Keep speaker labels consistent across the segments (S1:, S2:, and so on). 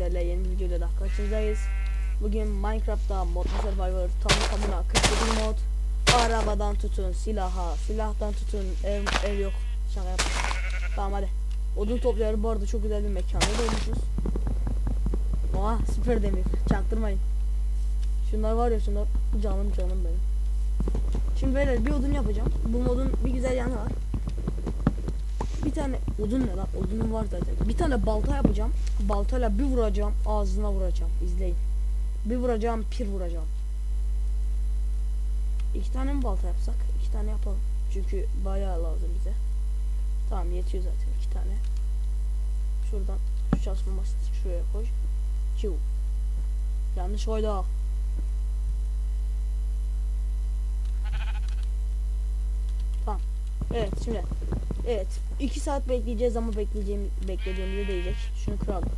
S1: sizlerle yeni bir videoda daha karşınızdayız. Bugün Minecraft'ta Modlu Survivor tam tamına 47 mod. Arabadan tutun silaha, silahtan tutun ev, ev yok. Şaka yapma. Tamam hadi. Odun topluyoruz. Bu arada çok güzel bir mekanda dolmuşuz. Oha süper demir. Çaktırmayın. Şunlar var ya şunlar canım canım benim. Şimdi böyle bir odun yapacağım. Bu modun bir güzel yanı var. Bir tane odun ne lan? Odunum var zaten. Bir tane balta yapacağım. Baltayla bir vuracağım. Ağzına vuracağım. İzleyin. Bir vuracağım, pir vuracağım. İki tane mi balta yapsak? İki tane yapalım. Çünkü bayağı lazım bize. Tamam yetiyor zaten iki tane. Şuradan şu çalışma masasını şuraya koy. Çiv. Yanlış koydu. Tamam. Evet şimdi. Evet. 2 saat bekleyeceğiz ama bekleyeceğim beklediğimde değecek. Şunu kıralım.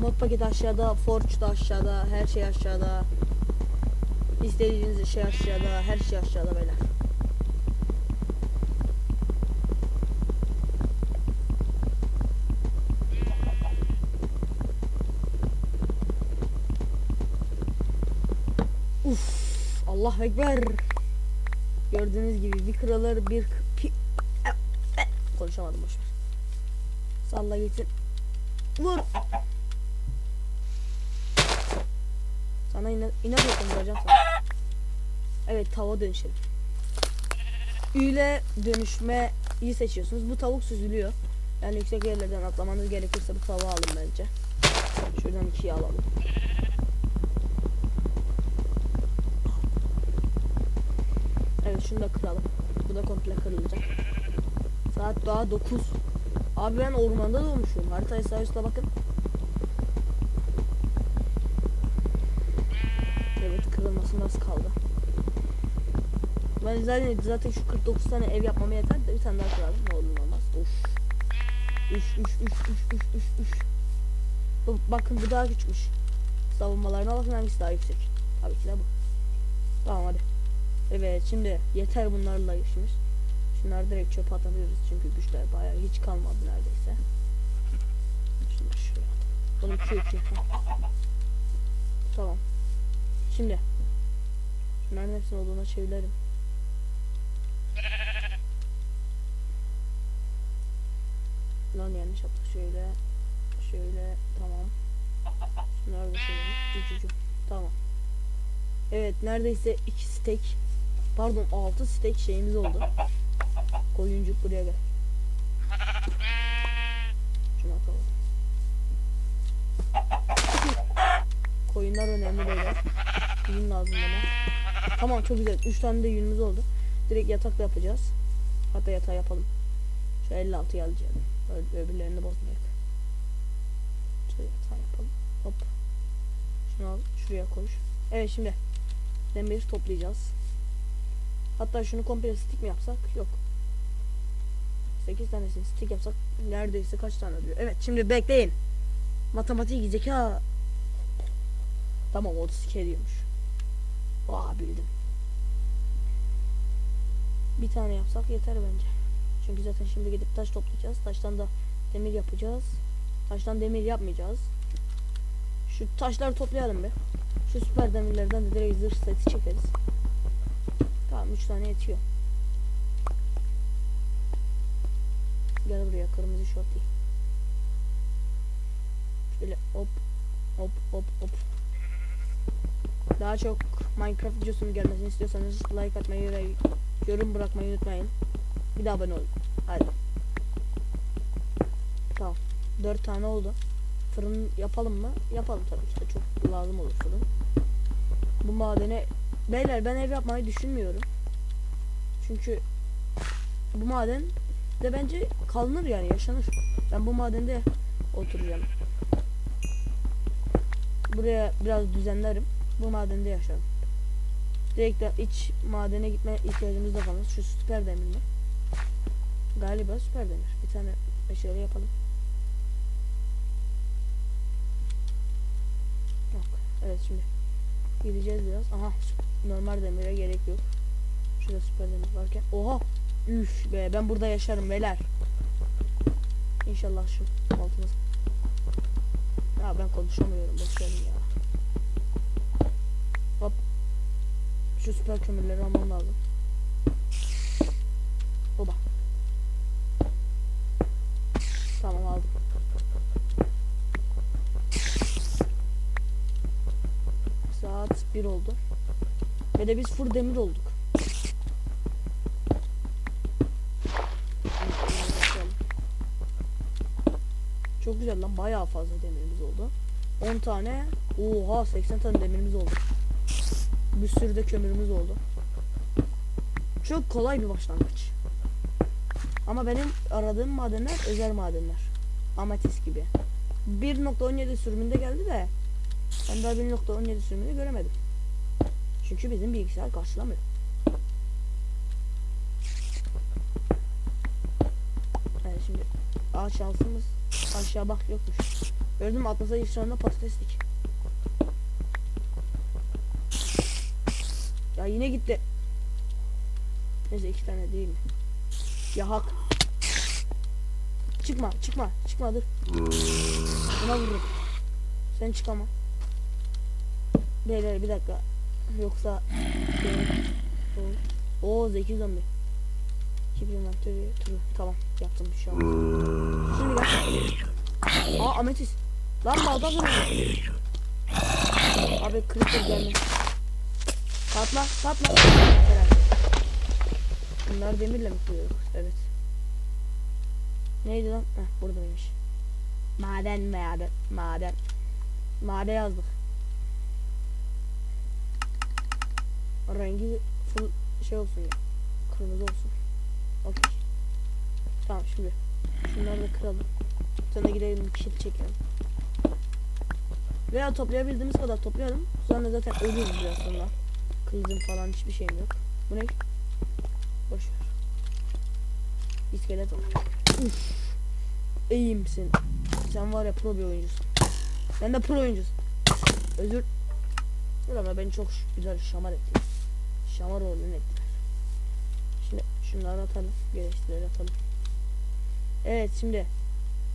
S1: Mod paketi aşağıda, Forge da aşağıda, her şey aşağıda. İstediğiniz şey aşağıda, her şey aşağıda beyler. Uf, Allah ekber. Gördüğünüz gibi bir kırılır bir e, e, konuşamadım boşver. Salla gitsin. Vur. Sana inat, inat sana. Evet tava dönüşelim. Üyle dönüşmeyi seçiyorsunuz. Bu tavuk süzülüyor. Yani yüksek yerlerden atlamanız gerekirse bu tavuğu alın bence. Şuradan ikiye alalım. Şunu da kıralım. Bu da komple kırılacak. Saat daha 9. Abi ben ormanda doğmuşum. Haritayı sağ üstte bakın. Evet kırılması nasıl kaldı? Ben zaten, zaten şu 49 tane ev yapmama yeter de bir tane daha kıralım. Ne olur olmaz. Of. Üf üf üf üf üf üf. Bu, bakın bu daha küçükmüş. Savunmalarına bakın hangisi daha yüksek. Tabii ki de bu. Tamam hadi. Evet şimdi yeter bunlarla işimiz. Şunları direkt çöpe atabiliriz çünkü güçler bayağı hiç kalmadı neredeyse. Şunları şuraya. Bunu iki iki. Tamam. Şimdi Şunların hepsini olduğuna çevirelim. Lan yanlış yaptık şöyle. Şöyle tamam. Şunları da çevirelim. Cü, cü, cü. Tamam. Evet neredeyse iki steak pardon 6 steak şeyimiz oldu. Koyuncuk buraya gel. Şunu atalım. Koyunlar önemli beyler. Yün lazım bana. Tamam çok güzel. 3 tane de yünümüz oldu. Direkt yatakla yapacağız. Hatta yatağı yapalım. Şu 56 alacağım. Öbürlerini bozmayak. Şöyle yatağı yapalım. Hop. Şunu al. Şuraya koy. Evet şimdi. Demir toplayacağız. Hatta şunu komple stick mi yapsak? Yok. 8 tanesini stick yapsak neredeyse kaç tane oluyor? Evet şimdi bekleyin. Matematik zeka. Tamam 32 ediyormuş. Aa bildim. Bir tane yapsak yeter bence. Çünkü zaten şimdi gidip taş toplayacağız. Taştan da demir yapacağız. Taştan demir yapmayacağız. Şu taşları toplayalım bir. Şu süper demirlerden de direkt zırh seti çekeriz. Tamam 3 tane yetiyor. Gel buraya kırmızı şort giy. Şöyle hop hop hop hop. Daha çok Minecraft videosunun gelmesini istiyorsanız like atmayı ve yorum bırakmayı unutmayın. Bir de abone olun. Hadi. Tamam. 4 tane oldu. Fırın yapalım mı? Yapalım tabii ki de çok lazım olur fırın. Bu madene beyler ben ev yapmayı düşünmüyorum. Çünkü bu maden de bence kalınır yani yaşanır. Ben bu madende oturacağım. Buraya biraz düzenlerim. Bu madende yaşarım. Direkt de iç madene gitme ihtiyacımız da kalmaz. Şu süper demir mi? Galiba süper demir. Bir tane meşale yapalım. Yok. Evet şimdi gideceğiz biraz. Aha normal demire gerek yok. Şurada süper demir varken. Oha! Üf be ben burada yaşarım beyler. İnşallah şu altımız. Ya ben konuşamıyorum boşverin ya. Hop. Şu süper kömürleri almam lazım. Ve de biz full demir olduk. Çok güzel lan bayağı fazla demirimiz oldu. 10 tane. Oha 80 tane demirimiz oldu. Bir sürü de kömürümüz oldu. Çok kolay bir başlangıç. Ama benim aradığım madenler özel madenler. Amatist gibi. 1.17 sürümünde geldi de ben daha 1.17 sürümünde göremedim. Çünkü bizim bilgisayar karşılamıyor. Yani şimdi ağaç şansımız aşağı bak yokmuş. Gördün mü Atlas'a ilk sonunda patateslik. Ya yine gitti. Neyse iki tane değil mi? Ya hak. Çıkma çıkma çıkma dur. Buna vururum. Sen çık ama. Beyler bir dakika. Yoksa o zeki zombi. Keep inventory true. Tamam yaptım bir şey olmaz. Şimdi gel. Aa ametist. Lan balda duruyor. Abi creeper geldi. Patla patla. Herhalde. Bunlar demirle mi koyuyoruz? Evet. Neydi lan? Heh buradaymış. Maden maden maden. Maden yazdık. Rengi full şey olsun ya. Kırmızı olsun. Okey. Tamam şimdi. Şunları da kıralım. Sonra gidelim bir kişi çekelim. Veya toplayabildiğimiz kadar toplayalım. Sonra zaten ölürüz biraz sonra. Kılıcım falan hiçbir şeyim yok. Bu ne? Boş ver. İskelet var. Uf. İyi misin? Sen var ya pro bir oyuncusun. Ben de pro oyuncusun. Özür. Dur ama beni çok güzel şamar ettiler. Şamar rolünü ettiler. Şimdi şunları atalım. Gereçleri atalım. Evet şimdi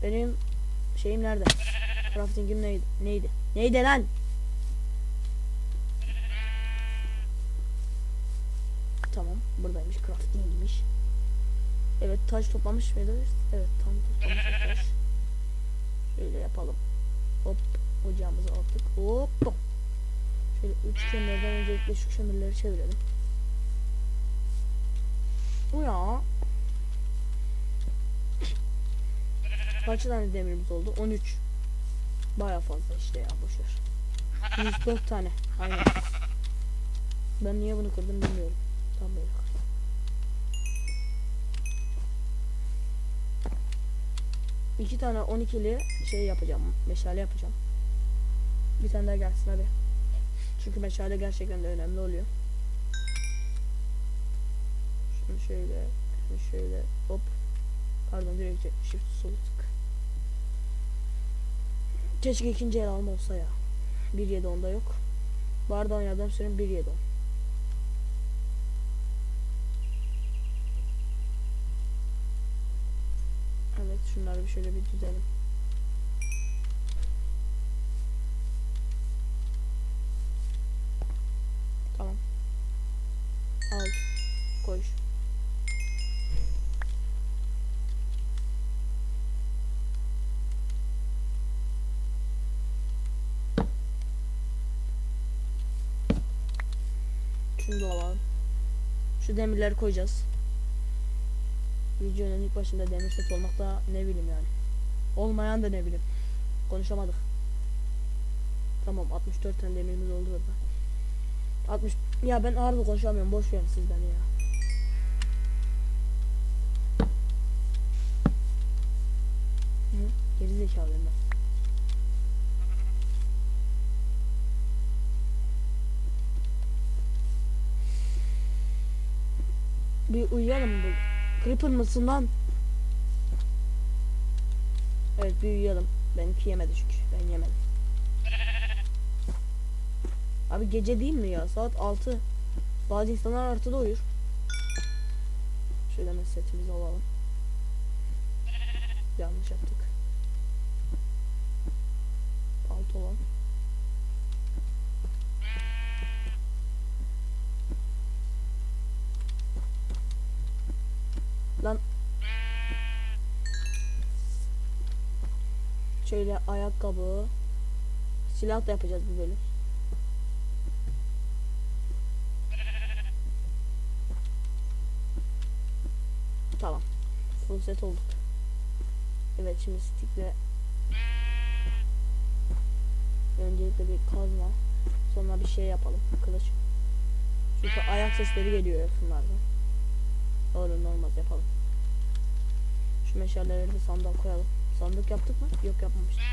S1: benim şeyim nerede? Crafting'im neydi? Neydi? Neydi lan? Tamam buradaymış crafting'miş. Evet taş toplamış mıydı? Evet tam toplamış taş. Şöyle yapalım. Hop ocağımızı attık. Hop. Şöyle üç kömürden öncelikle şu kömürleri çevirelim. Bu ya. Kaç tane demirimiz oldu? 13. Baya fazla işte ya boşver. 104 tane. Aynen. Ben niye bunu kırdım bilmiyorum. Tam böyle. İki tane 12'li şey yapacağım. Meşale yapacağım. Bir tane daha gelsin hadi. Çünkü meşale gerçekten de önemli oluyor. Şunu şöyle, şunu şöyle hop. Pardon direkt shift sol tık. Keşke ikinci el alma olsa ya. 1.7 onda yok. Bardan yardım sürüm 1.7 on. Evet şunları bir şöyle bir düzelim. Şunu da alalım. Şu demirleri koyacağız. Videonun ilk başında demir set olmak da ne bileyim yani. Olmayan da ne bileyim. Konuşamadık. Tamam 64 tane demirimiz oldu orada. 60 ya ben ağır konuşamıyorum boş verin siz beni ya. Hı, geri zekalıyım ben. Bir uyuyalım bu. Creeper mısın? Evet bir uyuyalım. Benimki yemedi çünkü. Ben yemedim. Abi gece değil mi ya? Saat 6. Bazı insanlar artıda uyur. Şöyle hemen setimizi alalım. Yanlış yaptık. Pantolon. Lan Şöyle ayakkabı. Silah da yapacağız bu bölüm. Tamam. Full set olduk. Evet şimdi stickle Öncelikle bir kazma Sonra bir şey yapalım Kılıç. Çünkü ayak sesleri geliyor yakınlardan Olur ne olmaz yapalım. Şu meşaleleri de sandığa koyalım Sandık yaptık mı? Yok yapmamıştık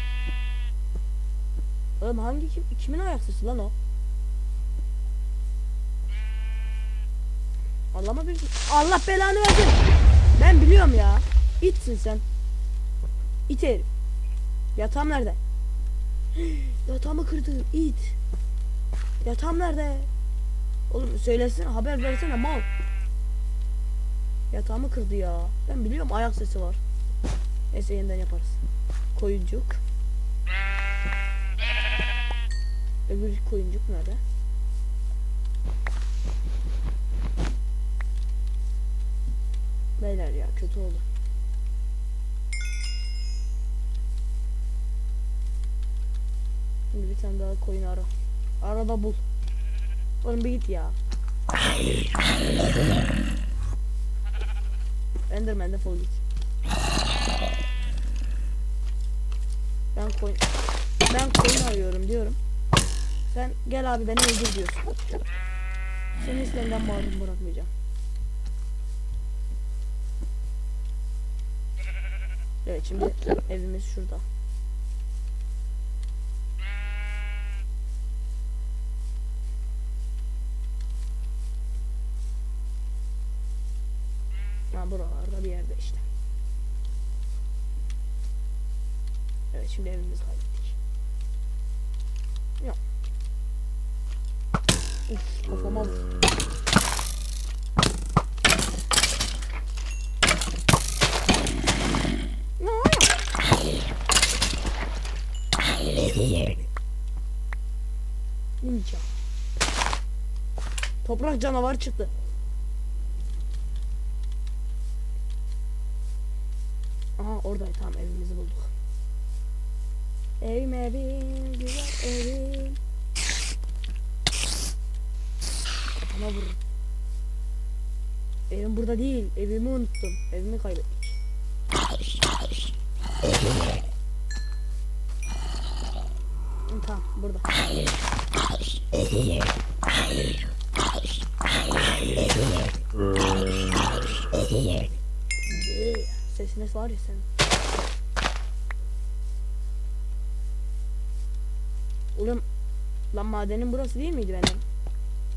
S1: Oğlum hangi kim, kimin ayak sesi lan o? Allah mı bilsin? Allah belanı versin. Ben biliyorum ya. İtsin sen. İt herif. Yatağım nerede? Yatağımı kırdı. İt. Yatağım nerede? Oğlum söylesin haber versene mal. Yatağımı kırdı ya. Ben biliyorum ayak sesi var. Neyse yeniden yaparız. Koyuncuk. Öbür koyuncuk nerede? Beyler ya kötü oldu. Şimdi bir tane daha koyun ara. Arada bul. Oğlum bir git ya. Enderman defol git. Ben koyun ben koyun arıyorum diyorum. Sen gel abi beni öldür diyorsun. Seni senden mahrum bırakmayacağım. Evet şimdi evimiz şurada. Ha buralarda bir yerde işte. Evet şimdi evimizi kaybettik. Yok. Uf kafama vur. Toprak canavar çıktı. Aha oradaydı tamam evimizi bulduk. Evim evim güzel evim. Kafama vurur. Evim burada değil. Unuttum. Evimi kaybettik. Tamam burada. Sesiniz var ya senin. Oğlum lan madenin burası değil miydi benim?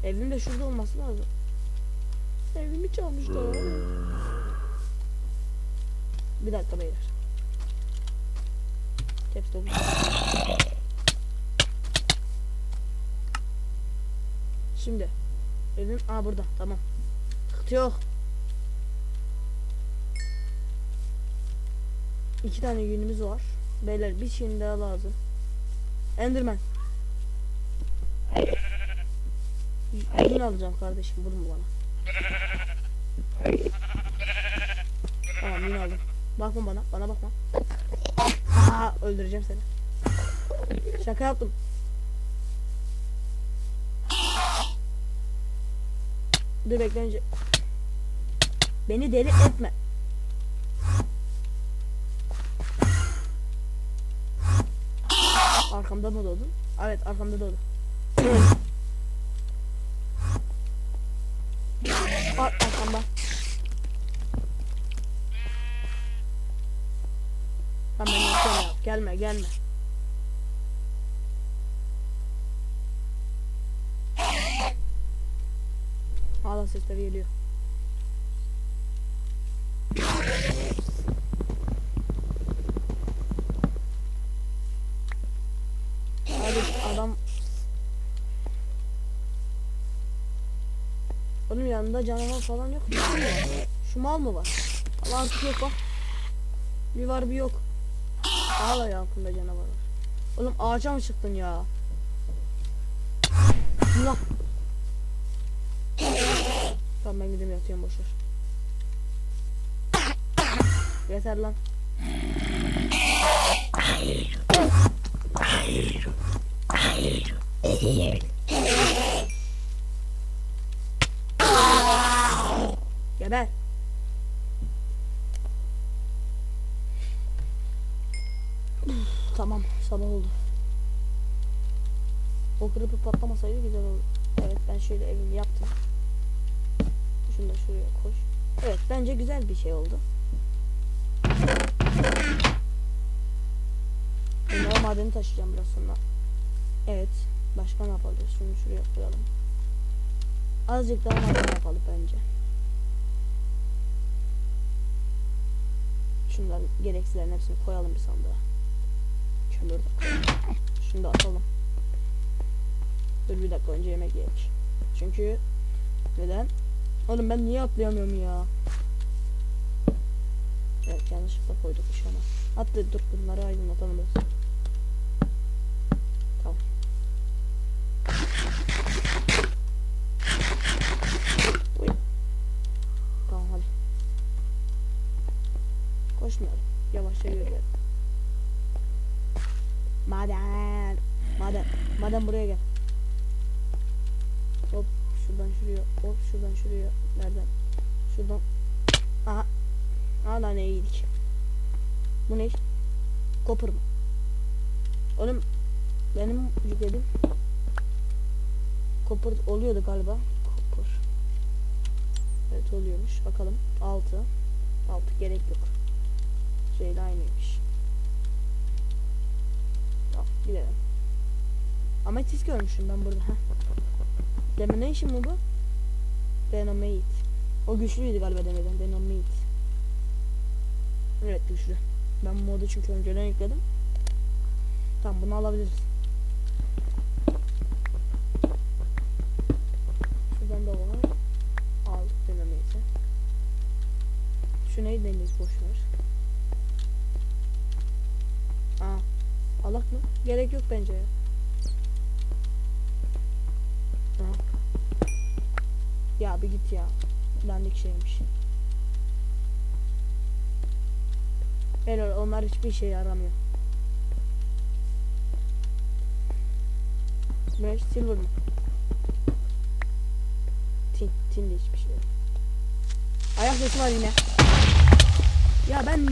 S1: Evim de şurada olması lazım. Evimi çalmışlar. Bir dakika beyler. Lock. Şimdi evim aa burada tamam. Sıkıntı yok. İki tane yünümüz var. Beyler bir şeyin daha lazım. Enderman. Yün alacağım kardeşim vurma bana. Tamam yün aldım. Bakma bana. Bana bakma. Aa, öldüreceğim seni. Şaka yaptım. Dur bekle önce. Beni deli etme. Arkamda mı doğdun? Evet arkamda doğdu. Ar arkamda. Gelme gelme. Hala sesleri geliyor. Abi adam Oğlum yanında canavar falan yok. Mi? Şu mal mı var? Allah artık yok bak. Bir var bir yok. Hala yakında canavar var. Oğlum ağaca mı çıktın ya? Allah. Tamam ben gideyim yatıyorum boşver. Yeter lan. Geber. tamam sabah oldu. O kırıpı patlamasaydı güzel olurdu. Evet ben şöyle evimi yaptım. Şunu da şuraya koş. Evet bence güzel bir şey oldu. O madeni taşıyacağım biraz sonra. Evet. Başka ne yapabiliriz? Şunu şuraya koyalım. Azıcık daha maden yapalım bence. Şunların gereksizlerin hepsini koyalım bir sandığa. De koyalım. Şunu atalım. Dur bir dakika önce yemek yiyek. Çünkü neden? Oğlum ben niye atlayamıyorum ya? Evet yanlışlıkla koyduk ışığını. Hatta dur bunları aydınlatalım biraz. Tamam. Uy. Tamam hadi. Yavaşça yürüyelim. Maden. Maden. Maden buraya gel. Hop şuradan şuraya. Hop şuradan şuraya. Nereden? Şuradan. Aha. Aa lan iyiydik. Bu ne? Copper mı? Oğlum benim yükledim. Copper oluyordu galiba. Copper. Evet oluyormuş. Bakalım. 6. 6 gerek yok. Şeyle aynıymış. Gidelim. Ametist görmüşüm ben burada. Heh. Demonation mu bu? Dynamite. O güçlüydü galiba demeden. Dynamite. Evet güçlü. Ben modu çünkü önceden yükledim. Tamam bunu alabiliriz. Şuradan da var. Aldık Dynamite'i. Şu neydi deniz boş ver. Aa. Alak mı? Gerek yok bence ya. Aha. Ya bir git ya. Dandik şeymiş. Helal onlar hiçbir şey yaramıyor. Mesh silver mı? Tin, tin de hiçbir şey yok. Ayak sesi var yine. Ya ben...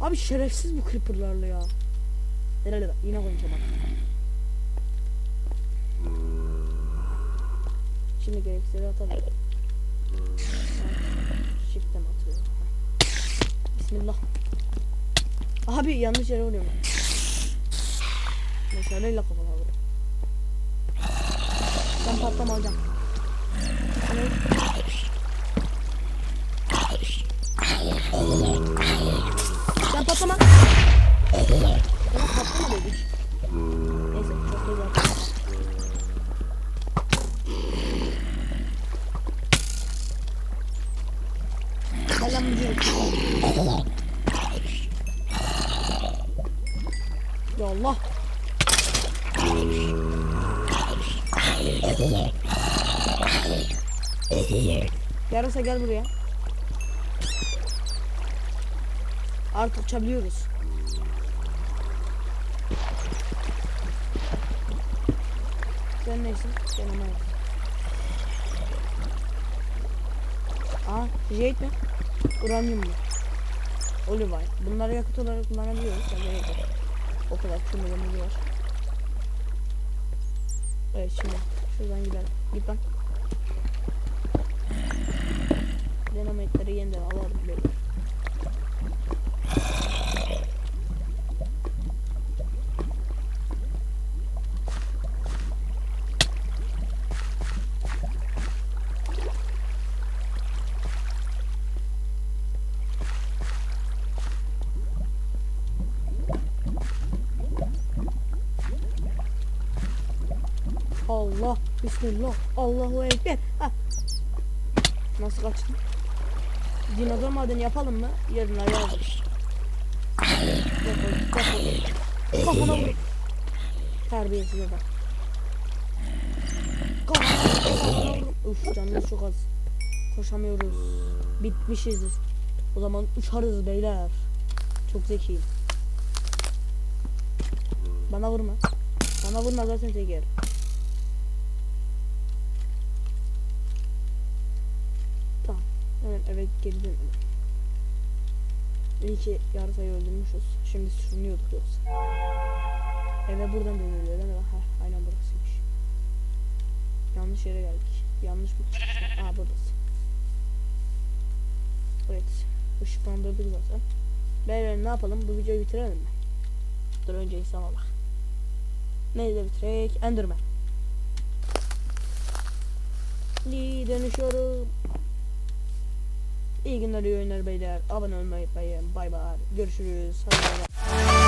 S1: Abi şerefsiz bu creeperlarla ya. Helal. Yine koyacağım. Şimdi gereksizleri atalım. Mi atıyorum? Bismillah. Abi yanlış yere vuruyorum. Meşaleyle kafama vuruyor. Ben patlama hocam. Sen patlama. Sana patlama dedik. Neyse çok güzel. Selam Yarasa gel buraya. Artık uçabiliyoruz. Sen neysin? Sen Ömer. Aa, jade mi? Uranyum mu? Olivine. Bunları yakıt olarak kullanabiliyoruz. Yani. O kadar kırmızı var. Evet şimdi şuradan gidelim. Git lan. Dinamitleri yeniden alalım böyle. Allah, Bismillah, Allahu Ekber. Ha. Nasıl kaçtın? Dinozor madeni yapalım mı? Defol, defol. Kafana vur. Terbiyesiz vur. Uf canımız çok az. Koşamıyoruz. Bitmişiz. O zaman uçarız beyler. Çok zekiyim. Bana vurma. Bana vurma zaten tek yer. Tamam. Hemen eve geri dönelim. İyi ki yarısayı öldürmüşüz. Şimdi sürünüyorduk yoksa. Eve buradan dönülüyor değil mi? Heh, aynen burasıymış. Yanlış yere geldik. Yanlış mı? Aa buradasın. Evet. Işıklandırdık zaten. Beyler ne yapalım? Bu videoyu bitirelim mi? Dur önce insana bak. Neyle bitirek? Enderman. Lee dönüşüyorum. İyi günler, iyi oyunlar beyler. Abone olmayı unutmayın. Bay bay. Görüşürüz. Hadi bay bay.